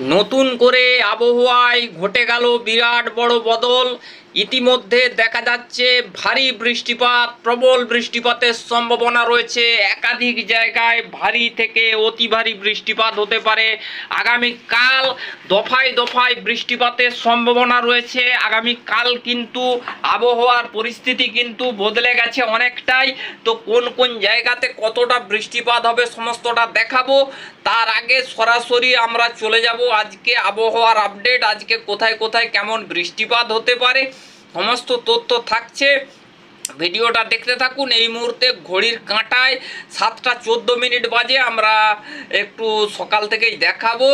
নতুন করে আবহাওয়ায় ঘটে গেল বিরাট বড় বদল। ইতিমধ্যে দেখা যাচ্ছে ভারী বৃষ্টিপাত, প্রবল বৃষ্টিপাতের সম্ভাবনা রয়েছে। একাধিক জায়গায় ভারী থেকে অতি ভারী বৃষ্টিপাত হতে পারে। আগামীকাল দফায় দফায় বৃষ্টিপাতের সম্ভাবনা রয়েছে। আগামীকাল কিন্তু আবহাওয়ার পরিস্থিতি কিন্তু বদলে গেছে অনেকটাই। তো কোন কোন জায়গাতে কতটা বৃষ্টিপাত হবে সমস্তটা দেখাবো। তার আগে সরাসরি আমরা চলে যাব আজকে আবহাওয়ার আপডেট আজকে কোথায় কোথায় কেমন বৃষ্টিপাত হতে পারে। সমস্ত তথ্য থাকছে। ভিডিওটা দেখতে থাকুন, এই মুহূর্তে ঘড়ির কাঁটায় সাতটা চোদ্দ মিনিট বাজে, আমরা একটু সকাল থেকেই দেখাবো।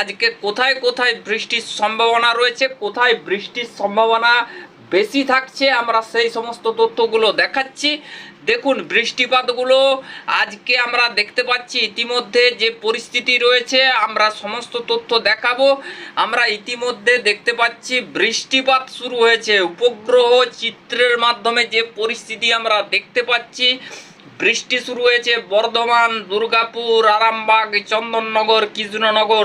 আজকে কোথায় কোথায় বৃষ্টির সম্ভাবনা রয়েছে, কোথায় বৃষ্টির সম্ভাবনা বেশি থাকছে, আমরা সেই সমস্ত তথ্যগুলো দেখাচ্ছি। দেখুন, বৃষ্টিপাতগুলো আজকে আমরা দেখতে পাচ্ছি ইতিমধ্যে যে পরিস্থিতি রয়েছে, আমরা সমস্ত তথ্য দেখাবো। আমরা ইতিমধ্যে দেখতে পাচ্ছি বৃষ্টিপাত শুরু হয়েছে। উপগ্রহ চিত্রের মাধ্যমে যে পরিস্থিতি আমরা দেখতে পাচ্ছি, বৃষ্টি শুরু হয়েছে বর্ধমান, দুর্গাপুর, আরামবাগ, চন্দননগর, কৃষ্ণনগর,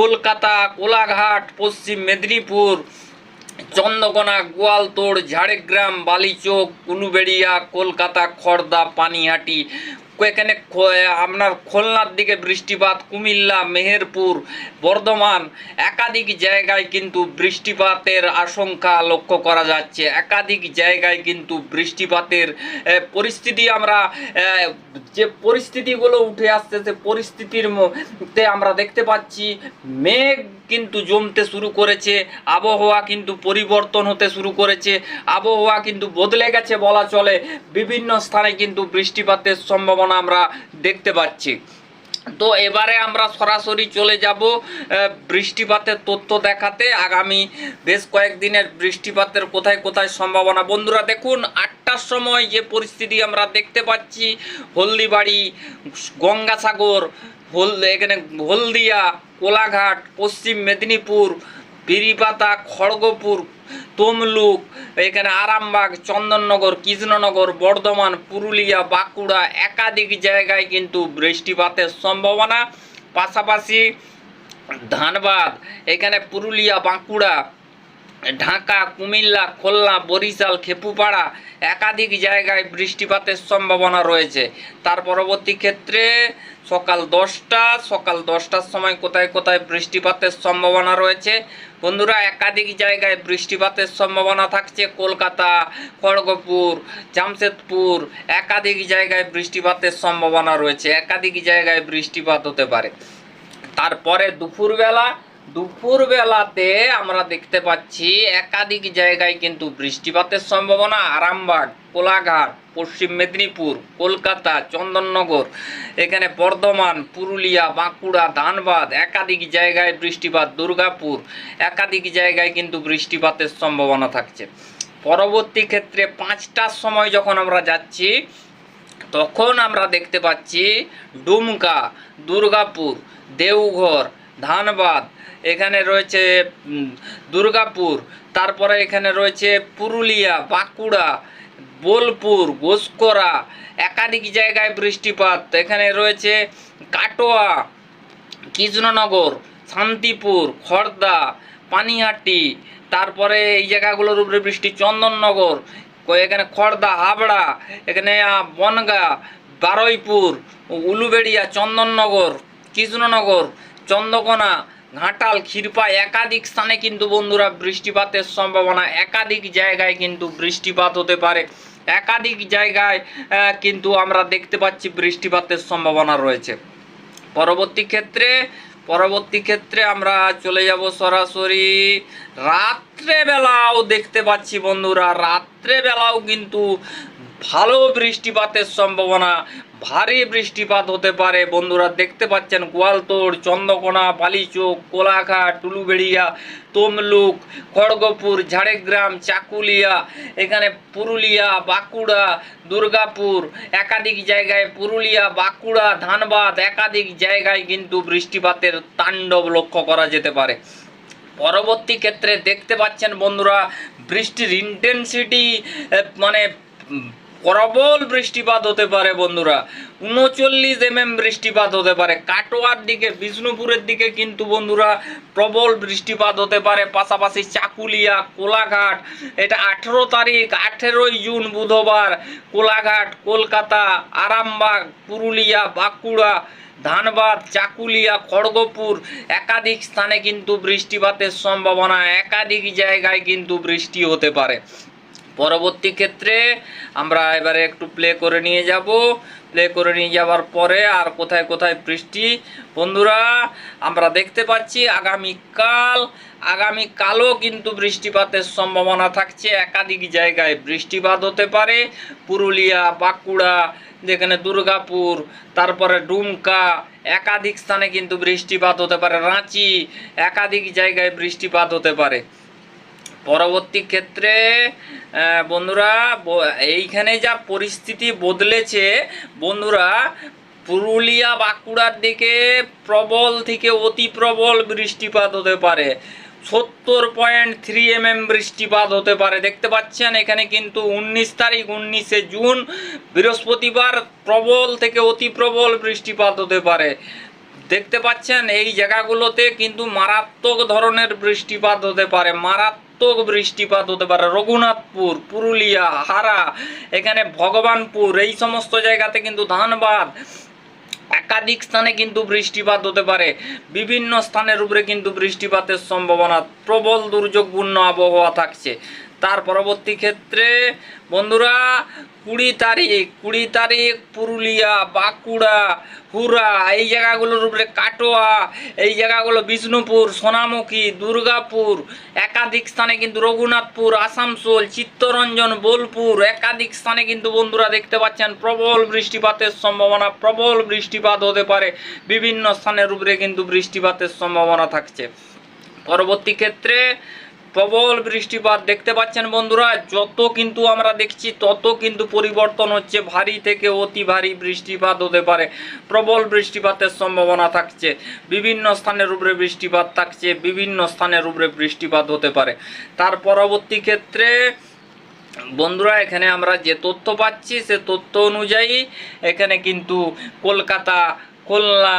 কলকাতা, কোলাঘাট, পশ্চিম মেদিনীপুর। চন্দ্রকোনা গোয়ালতোড় ঝাড়গ্রাম বালিচক কুনুবেড়িয়া কলকাতা খড়দা পানিহাটি এখানে আপনার খুলনার দিকে বৃষ্টিপাত, কুমিল্লা, মেহেরপুর, বর্ধমান, একাধিক জায়গায় কিন্তু বৃষ্টিপাতের আশঙ্কা লক্ষ্য করা যাচ্ছে। একাধিক জায়গায় কিন্তু বৃষ্টিপাতের পরিস্থিতি আমরা যে পরিস্থিতিগুলো উঠে আসছে, সে পরিস্থিতির মধ্যে আমরা দেখতে পাচ্ছি, মেঘ কিন্তু জমতে শুরু করেছে, আবহাওয়া কিন্তু পরিবর্তন হতে শুরু করেছে, আবহাওয়া কিন্তু বদলে গেছে বলা চলে। বিভিন্ন স্থানে কিন্তু বৃষ্টিপাতের সম্ভাবনা আমরা দেখতে পাচ্ছি। তো এবারে আমরা সরাসরি চলে যাব বৃষ্টিপাতের তথ্য দেখাতে। আগামী বেশ কয়েকদিনের বৃষ্টিপাতের কোথায় কোথায় সম্ভাবনা। বন্ধুরা, দেখুন, আটটার সময় যে পরিস্থিতি আমরা দেখতে পাচ্ছি, হলদিবাড়ি, গঙ্গাসাগর, হল, এখানে হলদিয়া, কোলাঘাট, পশ্চিম মেদিনীপুর বিরিপাতা খড়গপুর, তমলুক এখানে আরামবাগ, চন্দননগর, কৃষ্ণনগর, বর্ধমান, পুরুলিয়া, বাঁকুড়া একাধিক জায়গায় কিন্তু বৃষ্টিপাতের সম্ভাবনা। পাশাপাশি ধানবাদ, এখানে পুরুলিয়া, বাঁকুড়া ঢাকা, কুমিল্লা, খুলনা, বরিশাল, খেপুপাড়া একাধিক জায়গায় বৃষ্টিপাতের সম্ভাবনা রয়েছে। তার পরবর্তী ক্ষেত্রে সকাল দশটা, সকাল দশটার সময় কোথায় কোথায় বৃষ্টিপাতের সম্ভাবনা রয়েছে? বন্ধুরা, একাধিক জায়গায় বৃষ্টিপাতের সম্ভাবনা থাকছে। কলকাতা, খড়গপুর, জামশেদপুর একাধিক জায়গায় বৃষ্টিপাতের সম্ভাবনা রয়েছে। একাধিক জায়গায় বৃষ্টিপাত হতে পারে। তারপরে দুপুরবেলা দুপুরবেলাতে আমরা দেখতে পাচ্ছি একাধিক জায়গায় কিন্তু বৃষ্টিপাতের সম্ভাবনা। আরামবাগ, কোলাঘাট, পশ্চিম মেদিনীপুর, কলকাতা, চন্দননগর, এখানে বর্ধমান, পুরুলিয়া, বাঁকুড়া, ধানবাদ, একাধিক জায়গায় বৃষ্টিপাত, দুর্গাপুর, একাধিক জায়গায় কিন্তু বৃষ্টিপাতের সম্ভাবনা থাকছে। পরবর্তী ক্ষেত্রে পাঁচটার সময় যখন আমরা যাচ্ছি, তখন আমরা দেখতে পাচ্ছি ডুমকা, দুর্গাপুর, দেওঘর ধানবাদ, এখানে রয়েছে দুর্গাপুর, তারপরে এখানে রয়েছে পুরুলিয়া, বাঁকুড়া, বোলপুর গোসকরা একাধিক জায়গায় বৃষ্টিপাত, এখানে রয়েছে কাটোয়া, কৃষ্ণনগর, শান্তিপুর, খর্দা, পানিহাটি, তারপরে এই জায়গাগুলোর উপরে বৃষ্টি, চন্দননগর এখানে খড়দা হাবড়া, এখানে বনগা, বারুইপুর, উলুবেড়িয়া, চন্দননগর, কৃষ্ণনগর চন্দ্রকোনা, ঘাটাল, ক্ষীরপা একাধিক স্থানে কিন্তু বন্ধুরা বৃষ্টিপাতের সম্ভাবনা, একাধিক জায়গায় কিন্তু বৃষ্টিপাত হতে পারে। একাধিক জায়গায় কিন্তু আমরা দেখতে পাচ্ছি বৃষ্টিপাতের সম্ভাবনা রয়েছে। পরবর্তী ক্ষেত্রে পরবর্তী ক্ষেত্রে আমরা চলে যাব সরাসরি রাত্রেবেলাও দেখতে পাচ্ছি বন্ধুরা, রাত্রেবেলাও কিন্তু ভালো বৃষ্টিপাতের সম্ভাবনা, ভারী বৃষ্টিপাত হতে পারে। বন্ধুরা, দেখতে পাচ্ছেন গোয়ালতোড়, চন্দ্রকোনা, বালিচোক কোলাঘাট টুলুবেড়িয়া, তমলুক, খড়গপুর, ঝাড়গ্রাম, চাকুলিয়া, এখানে পুরুলিয়া, বাঁকুড়া, দুর্গাপুর, একাধিক জায়গায় পুরুলিয়া, বাঁকুড়া, ধানবাদ একাধিক জায়গায় কিন্তু বৃষ্টিপাতের তাণ্ডব লক্ষ্য করা যেতে পারে। পরবর্তী ক্ষেত্রে দেখতে পাচ্ছেন বন্ধুরা, বৃষ্টির ইন্টেন্সিটি মানে প্রবল বৃষ্টিপাত হতে পারে বন্ধুরা। উনচল্লিশ এমএম বৃষ্টিপাত হতে পারে। কাটোয়ার দিকে, বিষ্ণুপুরের দিকে কিন্তু বন্ধুরা প্রবল বৃষ্টিপাত হতে পারে। পাশাপাশি চাকুলিয়া, কোলাঘাট, এটা আঠেরো তারিখ, আঠেরোই জুন বুধবার, কোলাঘাট, কলকাতা, আরামবাগ, পুরুলিয়া, বাঁকুড়া, ধানবাদ, চাকুলিয়া, খড়গপুর একাধিক স্থানে কিন্তু বৃষ্টিপাতের সম্ভাবনা, একাধিক জায়গায় কিন্তু বৃষ্টি হতে পারে। পরবর্তী ক্ষেত্রে আমরা এবারে একটু প্লে করে নিয়ে যাব। প্লে করে নিয়ে যাওয়ার পরে আর কোথায় কোথায় বৃষ্টি? বন্ধুরা, আমরা দেখতে পাচ্ছি আগামীকাল আগামীকালও কিন্তু বৃষ্টিপাতের সম্ভাবনা থাকছে। একাধিক জায়গায় বৃষ্টিপাত হতে পারে। পুরুলিয়া, বাঁকুড়া, যেখানে দুর্গাপুর, তারপরে ডুমকা, একাধিক স্থানে কিন্তু বৃষ্টিপাত হতে পারে। রাঁচি, একাধিক জায়গায় বৃষ্টিপাত হতে পারে। পরবর্তী ক্ষেত্রে বন্ধুরা এইখানে যা পরিস্থিতি বদলেছে, বন্ধুরা, পুরুলিয়া বাঁকুড়ার দিকে প্রবল থেকে অতি প্রবল বৃষ্টিপাত হতে পারে। সত্তর পয়েন্ট থ্রি এম এম বৃষ্টিপাত হতে পারে। দেখতে পাচ্ছেন, এখানে কিন্তু উনিশ তারিখ, উনিশে জুন, বৃহস্পতিবার প্রবল থেকে অতি প্রবল বৃষ্টিপাত হতে পারে। দেখতে পাচ্ছেন, এই জায়গাগুলোতে কিন্তু মারাত্মক ধরনের বৃষ্টিপাত হতে পারে। মারাত্মক বৃষ্টিপাত হতে পারে। রঘুনাথপুর, পুরুলিয়া, হারা, এখানে ভগবানপুর, এই সমস্ত জায়গাতে কিন্তু ধানবাদ। একাধিক স্থানে কিন্তু বৃষ্টিপাত হতে পারে। বিভিন্ন স্থানের উপরে কিন্তু বৃষ্টিপাতের সম্ভাবনা। প্রবল দুর্যোগপূর্ণ আবহাওয়া থাকছে। তার পরবর্তী ক্ষেত্রে, বন্ধুরা, কুড়ি তারিখ কুড়ি তারিখ পুরুলিয়া, বাঁকুড়া হুরা এই জায়গাগুলোর উপরে কাটোয়া, এই জায়গাগুলো বিষ্ণুপুর, সোনামুখী, দুর্গাপুর, একাধিক স্থানে কিন্তু রঘুনাথপুর, আসানসোল, চিত্তরঞ্জন, বোলপুর, একাধিক স্থানে কিন্তু বন্ধুরা দেখতে পাচ্ছেন প্রবল বৃষ্টিপাতের সম্ভাবনা, প্রবল বৃষ্টিপাত হতে পারে। বিভিন্ন স্থানের উপরে কিন্তু বৃষ্টিপাতের সম্ভাবনা থাকছে। পরবর্তী ক্ষেত্রে প্রবল বৃষ্টিপাত দেখতে পাচ্ছেন বন্ধুরা, যত কিন্তু আমরা দেখছি, তত কিন্তু পরিবর্তন হচ্ছে, ভারী থেকে অতি ভারী বৃষ্টিপাত হতে পারে। প্রবল বৃষ্টিপাতের সম্ভাবনা থাকছে, বিভিন্ন স্থানের উপরে বৃষ্টিপাত থাকছে, বিভিন্ন স্থানের উপরে বৃষ্টিপাত হতে পারে। তার পরবর্তী ক্ষেত্রে, বন্ধুরা, এখানে আমরা যে তথ্য পাচ্ছি, সে তথ্য অনুযায়ী এখানে কিন্তু কলকাতা, খুলনা,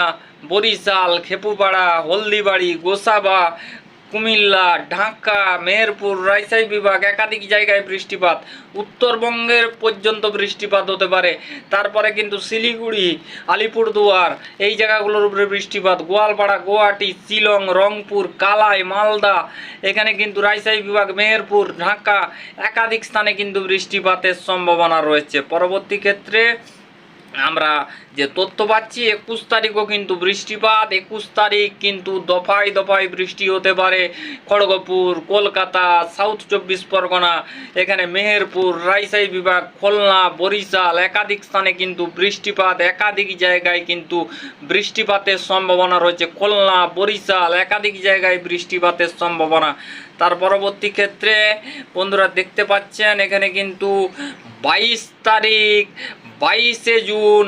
বরিশাল, খেপুপাড়া, হলদিবাড়ি, গোসাবা কুমিল্লা, ঢাকা, মেহেরপুর, রাজশাহী বিভাগ একাধিক জায়গায় বৃষ্টিপাত। উত্তরবঙ্গের পর্যন্ত বৃষ্টিপাত হতে পারে। তারপরে কিন্তু শিলিগুড়ি, আলিপুরদুয়ার, এই জায়গাগুলোর উপরে বৃষ্টিপাত। গোয়ালপাড়া, গুয়াহাটি, শিলং, রংপুর, কালাই, মালদা, এখানে কিন্তু রাজশাহী বিভাগ, মেহেরপুর, ঢাকা একাধিক স্থানে কিন্তু বৃষ্টিপাতের সম্ভাবনা রয়েছে। পরবর্তী ক্ষেত্রে আমরা যে তথ্য পাচ্ছি, একুশ তারিখও কিন্তু বৃষ্টিপাত, একুশ তারিখ কিন্তু দফায় দফায় বৃষ্টি হতে পারে। খড়গপুর, কলকাতা সাউথ চব্বিশ পরগনা, এখানে মেহেরপুর, রাজশাহী বিভাগ, খুলনা, বরিশাল একাধিক স্থানে কিন্তু বৃষ্টিপাত, একাধিক জায়গায় কিন্তু বৃষ্টিপাতের সম্ভাবনা রয়েছে। খুলনা, বরিশাল একাধিক জায়গায় বৃষ্টিপাতের সম্ভাবনা। তার পরবর্তী ক্ষেত্রে বন্ধুরা দেখতে পাচ্ছেন, এখানে কিন্তু বাইশ তারিখ বাইশে জুন,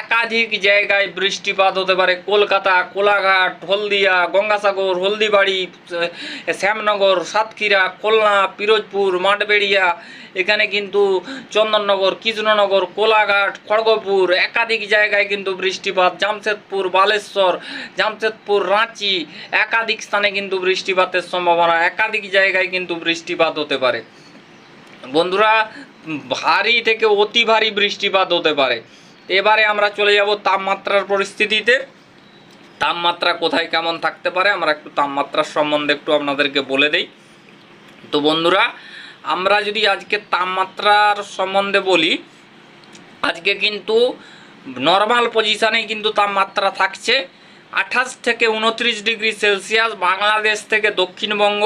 একাধিক জায়গায় বৃষ্টিপাত হতে পারে। কলকাতা, কোলাঘাট, হলদিয়া, গঙ্গাসাগর, হলদিবাড়ি, শ্যামনগর, সাতক্ষীরা, খুলনা, পিরোজপুর, মাঠবেড়িয়া, এখানে কিন্তু চন্দননগর, কৃষ্ণনগর, কোলাঘাট, খড়গপুর, একাধিক জায়গায় কিন্তু বৃষ্টিপাত। জামশেদপুর, বালেশ্বর, জামশেদপুর, রাঁচি, একাধিক স্থানে কিন্তু বৃষ্টিপাতের সম্ভাবনা। একাধিক জায়গায় কিন্তু বৃষ্টিপাত হতে পারে। বন্ধুরা ভারী থেকে অতি ভারী বৃষ্টিপাত হতে পারে। এবারে আমরা চলে যাব তাপমাত্রার পরিস্থিতিতে। তাপমাত্রা কোথায় কেমন থাকতে পারে, আমরা একটু তাপমাত্রার সম্বন্ধে একটু আপনাদেরকে বলে দেই। তো বন্ধুরা, আমরা যদি আজকে তাপমাত্রার সম্বন্ধে বলি, আজকে কিন্তু নর্মাল পজিশানে কিন্তু তাপমাত্রা থাকছে। আঠাশ থেকে উনত্রিশ ডিগ্রি সেলসিয়াস বাংলাদেশ থেকে দক্ষিণবঙ্গ,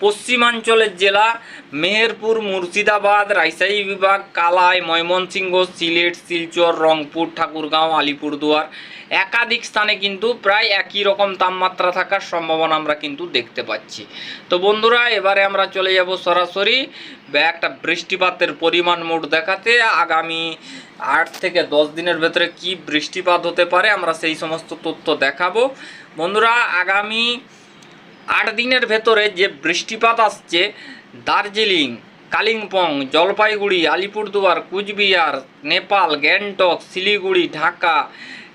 পশ্চিমাঞ্চলের জেলা মেহেরপুর, মুর্শিদাবাদ, রাজশাহী বিভাগ, কালাই, ময়মনসিংহ, সিলেট, শিলচর, রংপুর, ঠাকুরগাঁও, আলিপুরদুয়ার। একাধিক স্থানে কিন্তু প্রায় একই রকম তাপমাত্রা থাকার সম্ভাবনা আমরা কিন্তু দেখতে পাচ্ছি। তো বন্ধুরা, এবারে আমরা চলে যাব সরাসরি একটা বৃষ্টিপাতের পরিমাণ মোট দেখাতে। আগামী আট থেকে দশ দিনের ভেতরে কি বৃষ্টিপাত হতে পারে আমরা সেই সমস্ত তথ্য দেখাবো। বন্ধুরা, আগামী আট দিনের ভেতরে যে বৃষ্টিপাত আসছে, দার্জিলিং, কালিম্পং, জলপাইগুড়ি, আলিপুরদুয়ার, কুচবিহার, নেপাল, গ্যাংটক, শিলিগুড়ি, ঢাকা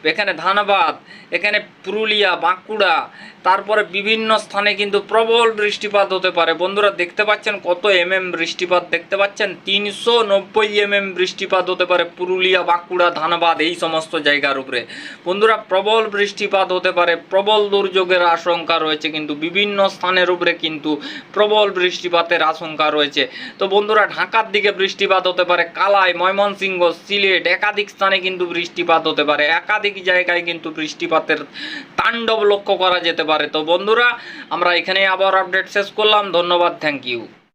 এখানে ধানবাদ, এখানে পুরুলিয়া, বাঁকুড়া, তারপরে বিভিন্ন স্থানে কিন্তু প্রবল বৃষ্টিপাত হতে পারে। বন্ধুরা, দেখতে পাচ্ছেন কত এমএম বৃষ্টিপাত? দেখতে পাচ্ছেন তিনশো নব্বই এমএম বৃষ্টিপাত হতে পারে পুরুলিয়া, বাঁকুড়া, ধানবাদ, এই সমস্ত জায়গার উপরে। বন্ধুরা, প্রবল বৃষ্টিপাত হতে পারে, প্রবল দুর্যোগের আশঙ্কা রয়েছে কিন্তু, বিভিন্ন স্থানের উপরে কিন্তু প্রবল বৃষ্টিপাতের আশঙ্কা রয়েছে। তো বন্ধুরা, ঢাকার দিকে বৃষ্টিপাত হতে পারে, কালাই, ময়মনসিংহ, সিলেট, একাধিক স্থানে কিন্তু বৃষ্টিপাত হতে পারে। একাধিক জায়গায় কিন্তু বৃষ্টিপাতের তাণ্ডব লক্ষ্য করা যেতে পারে। তো বন্ধুরা, আমরা এখানে আবার আপডেট শেষ করলাম। ধন্যবাদ থ্যাংক ইউ